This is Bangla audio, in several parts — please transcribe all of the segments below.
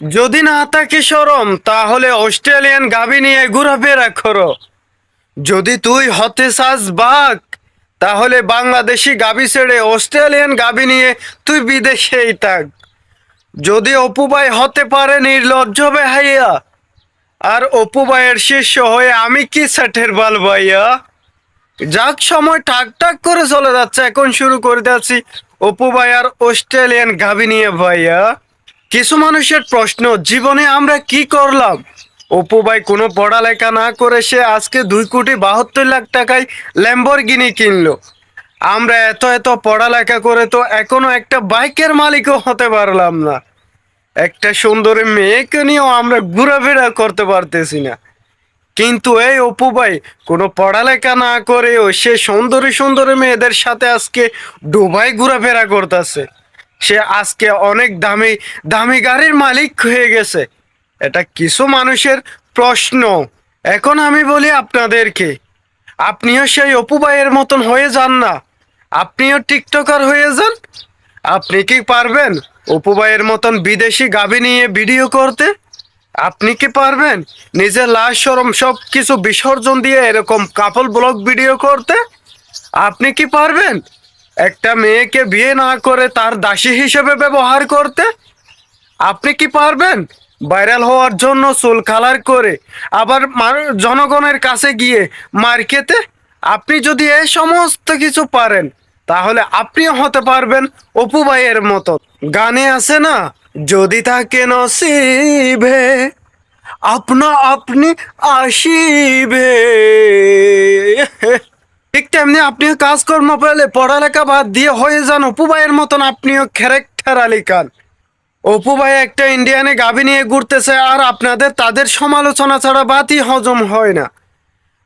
যদি না থাকে সরম তাহলে অস্ট্রেলিয়ান গাবি নিয়ে ঘোরাফেরা করো। যদি তুই হতে চাস বাঘ, তাহলে বাংলাদেশি গাবি ছেড়ে অস্ট্রেলিয়ান গাবি নিয়ে তুই বিদেশেই থাক। যদি অপু ভাই হতে পারে নির্লজ্জ বেহাইয়া, আর অপু ভাইয়ের শিষ্য হয়ে আমি কি সেঠের বাল ভাইয়া? যাক, সময় টাক টাক করে চলে যাচ্ছে, এখন শুরু করে যাচ্ছি অপু ভাই আর অস্ট্রেলিয়ান গাবি নিয়ে ভাইয়া। কিছু মানুষের প্রশ্ন, জীবনে আমরা কি করলাম? অপু ভাই কোনো পড়ালেখা না করে সে আজকে দুই কোটি বাহাত্তর লাখ টাকায় ল্যাম্বরগিনি কিনলো। আমরা এত এত পড়ালেখা করে তো এখনও একটা বাইকের মালিকও হতে পারলাম না। একটা সুন্দরী মেয়েকে নিয়েও আমরা ঘোরাফেরা করতে পারতেছি না। কিন্তু এই অপু ভাই কোনো পড়ালেখা না করেও সে সুন্দরী সুন্দরী মেয়েদের সাথে আজকে ডুবাই ঘোরাফেরা করতেছে। সে আজকে অনেক দামি দামি গাড়ির মালিক হয়ে গেছে। এটা কিছু মানুষের প্রশ্ন। এখন আমি বলি আপনাদেরকে, আপনিও সেই অপু ভাইয়ের মতন হয়ে যান না। আপনিও টিকটকার হয়ে যান। আপনি কি পারবেন অপু ভাইয়ের মতন বিদেশি গাবি নিয়ে ভিডিও করতে? আপনি কি পারবেন নিজের লাশ, সরম সব কিছু বিসর্জন দিয়ে এরকম কাপল ব্লগ ভিডিও করতে? আপনি কি পারবেন একটা মেয়েকে বিয়ে না করে তার দাসী হিসেবে ব্যবহার করতে? আপনি কি পারবেন? ভাইরাল হওয়ার জন্য চুল কালার করে আবার জনগণের কাছে গিয়ে মার খেতে? আপনি যদি এই সমস্ত কিছু পারেন, তাহলে আপনিও হতে পারবেন অপু ভাইয়ের মতো। গানে আছে না, যদি থাকে নসিবে, আপনা আপনি আসিবে। ঠিক তেমনি আপনিও কাজকর্ম পেলে পড়ালেখা বাদ দিয়ে হয়ে যান অপু ভাইয়ের মতন আপনিও ক্যারেক্টার আলী খান অপু ভাই একটা ইন্ডিয়ানে গাভী নিয়ে ঘুরতেছে আর আপনাদের তাদের সমালোচনা ছাড়া বাতই হজম হয় না।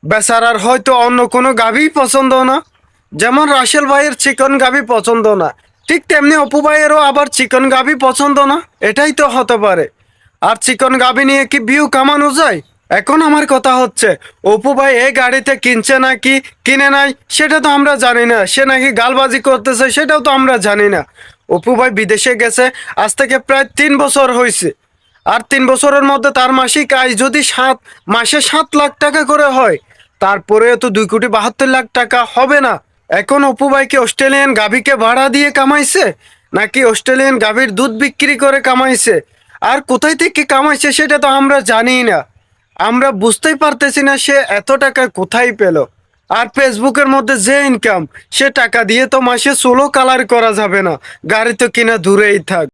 বেচারার হয়তো অন্য কোনো গাভী পছন্দ না, যেমন রাশেল ভাইয়ের চিকন গাভী পছন্দ না। ঠিক তেমনি অপু ভাইয়েরও আবার চিকন গাভী পছন্দ না, এটাই তো হতে পারে। আর চিকন গাভী নিয়ে কি ভিউ কামানো যায়? এখন আমার কথা হচ্ছে, অপু ভাই এই গাড়িতে কিনছে নাকি, কিনে নাই, সেটা তো আমরা জানি না। সে নাকি গালবাজি করতেছে, সেটাও তো আমরা জানি না। অপু ভাই বিদেশে গেছে, আজ থেকে প্রায় তিন বছর হয়েছে আর তিন বছরের মধ্যে তার মাসিক আয় যদি সাত, মাসে সাত লাখ টাকা করে হয়, তারপরেও তো দুই কোটি বাহাত্তর লাখ টাকা হবে না। এখন অপু ভাইকে অস্ট্রেলিয়ান গাভীকে ভাড়া দিয়ে কামাইছে, নাকি অস্ট্রেলিয়ান গাভীর দুধ বিক্রি করে কামাইছে? আর কোথায় থেকে কামাইছে সেটা তো আমরা জানি না। আমরা বুঝতেই পারতেছি না সে এত টাকা কোথায় পেল। আর ফেসবুকের মধ্যে যে ইনকাম সে টাকা দিয়ে তো মাসে সোলো কালার করা যাবে না। গাড়ি তো কিনা দূরেই থাক।